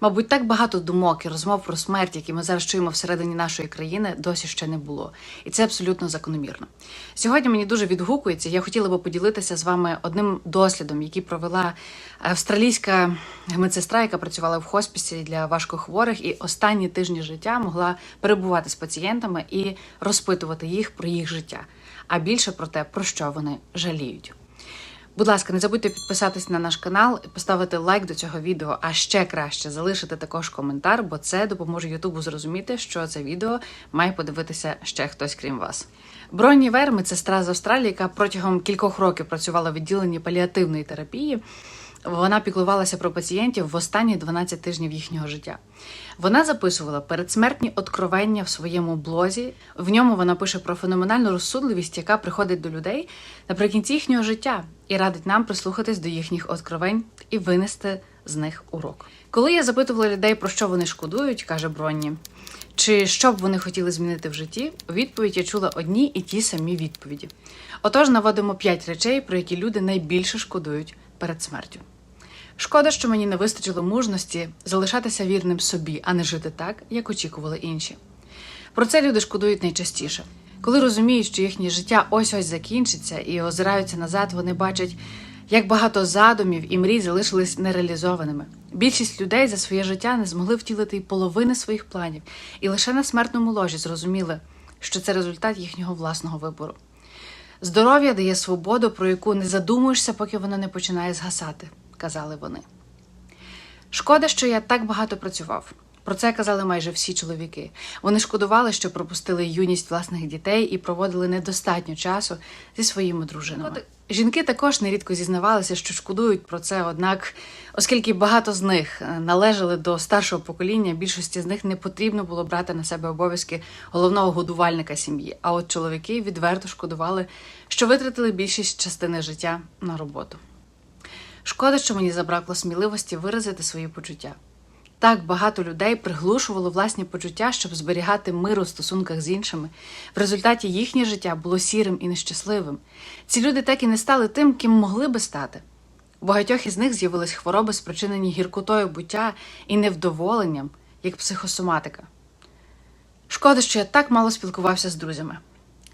Мабуть, так багато думок і розмов про смерть, які ми зараз чуємо всередині нашої країни, досі ще не було. І це абсолютно закономірно. Сьогодні мені дуже відгукується. Я хотіла би поділитися з вами одним дослідом, який провела австралійська медсестра, яка працювала в хоспісі для важкохворих, і останні тижні життя могла перебувати з пацієнтами і розпитувати їх про їх життя, а більше про те, про що вони жаліють. Будь ласка, не забудьте підписатись на наш канал, поставити лайк до цього відео, а ще краще залишити також коментар, бо це допоможе Ютубу зрозуміти, що це відео має подивитися ще хтось крім вас. Бронні Верми це сестра з Австралії, яка протягом кількох років працювала в відділенні паліативної терапії. Вона піклувалася про пацієнтів в останні 12 тижнів їхнього життя. Вона записувала передсмертні откровення в своєму блозі. В ньому вона пише про феноменальну розсудливість, яка приходить до людей наприкінці їхнього життя і радить нам прислухатись до їхніх откровень і винести з них урок. Коли я запитувала людей, про що вони шкодують, каже Бронні, чи що б вони хотіли змінити в житті, у відповідь я чула одні і ті самі відповіді. Отож, наводимо п'ять речей, про які люди найбільше шкодують перед смертю. Шкода, що мені не вистачило мужності залишатися вірним собі, а не жити так, як очікували інші. Про це люди шкодують найчастіше. Коли розуміють, що їхнє життя ось ось закінчиться і озираються назад, вони бачать, як багато задумів і мрій залишились нереалізованими. Більшість людей за своє життя не змогли втілити й половини своїх планів, і лише на смертному ложі зрозуміли, що це результат їхнього власного вибору. Здоров'я дає свободу, про яку не задумуєшся, поки воно не починає згасати, казали вони. Шкода, що я так багато працював. Про це казали майже всі чоловіки. Вони шкодували, що пропустили юність власних дітей і проводили недостатньо часу зі своїми дружинами. Жінки також нерідко зізнавалися, що шкодують про це, однак, оскільки багато з них е, належали до старшого покоління, більшості з них не потрібно було брати на себе обов'язки головного годувальника сім'ї. А от чоловіки відверто шкодували, що витратили більшість частини життя на роботу. Шкода, що мені забракло сміливості виразити свої почуття. Так багато людей приглушувало власні почуття, щоб зберігати мир у стосунках з іншими. В результаті їхнє життя було сірим і нещасливим. Ці люди так і не стали тим, ким могли би стати. У багатьох із них з'явились хвороби, спричинені гіркотою буття і невдоволенням, як психосоматика. Шкода, що я так мало спілкувався з друзями.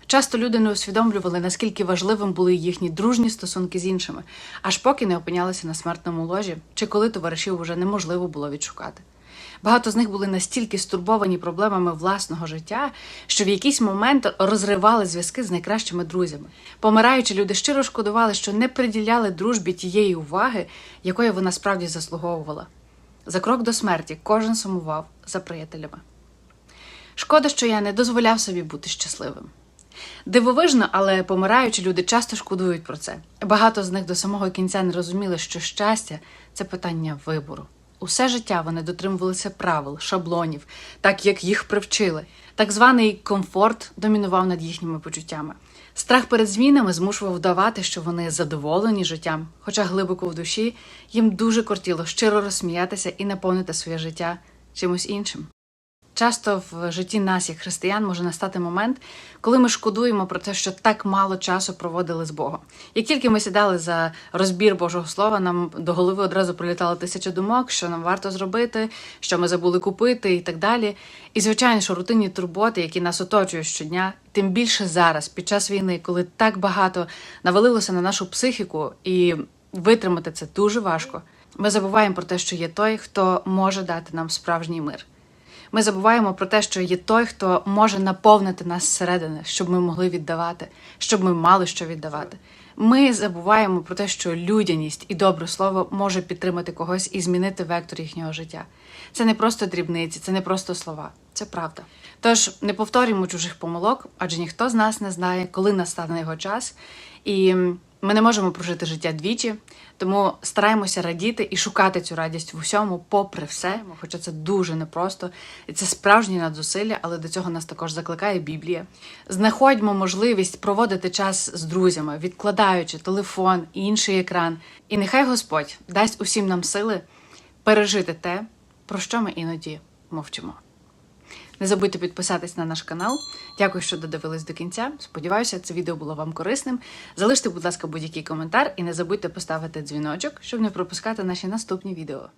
Часто люди не усвідомлювали, наскільки важливим були їхні дружні стосунки з іншими, аж поки не опинялися на смертному ложі, чи коли товаришів уже неможливо було відшукати. Багато з них були настільки стурбовані проблемами власного життя, що в якийсь момент розривали зв'язки з найкращими друзями. Помираючи, люди щиро шкодували, що не приділяли дружбі тієї уваги, якої вона справді заслуговувала. За крок до смерті кожен сумував за приятелями. Шкода, що я не дозволяв собі бути щасливим. Дивовижно, але помираючи, люди часто шкодують про це. Багато з них до самого кінця не розуміли, що щастя це питання вибору. Усе життя вони дотримувалися правил, шаблонів, так як їх привчили. Так званий комфорт домінував над їхніми почуттями. Страх перед змінами змушував вдавати, що вони задоволені життям, хоча глибоко в душі їм дуже кортіло щиро розсміятися і наповнити своє життя чимось іншим. Часто в житті нас, як християн, може настати момент, коли ми шкодуємо про те, що так мало часу проводили з Богом. Як тільки ми сідали за розбір Божого Слова, нам до голови одразу прилітало тисяча думок, що нам варто зробити, що ми забули купити і так далі. І, звичайно, що рутинні турботи, які нас оточують щодня, тим більше зараз, під час війни, коли так багато навалилося на нашу психіку, і витримати це дуже важко. Ми забуваємо про те, що є той, хто може дати нам справжній мир. Ми забуваємо про те, що є той, хто може наповнити нас зсередини, щоб ми могли віддавати, щоб ми мали що віддавати. Ми забуваємо про те, що людяність і добре слово може підтримати когось і змінити вектор їхнього життя. Це не просто дрібниці, це не просто слова, це правда. Тож не повторюємо чужих помилок, адже ніхто з нас не знає, коли настане його час, і ми не можемо прожити життя двічі, тому стараємося радіти і шукати цю радість в усьому, попри все, хоча це дуже непросто, і це справжні надзусилля, але до цього нас також закликає Біблія. Знаходьмо можливість проводити час з друзями, відкладаючи телефон і інший екран. І нехай Господь дасть усім нам сили пережити те, про що ми іноді мовчимо. Не забудьте підписатись на наш канал. Дякую, що додивились до кінця. Сподіваюся, це відео було вам корисним. Залиште, будь ласка, будь-який коментар і не забудьте поставити дзвіночок, щоб не пропускати наші наступні відео.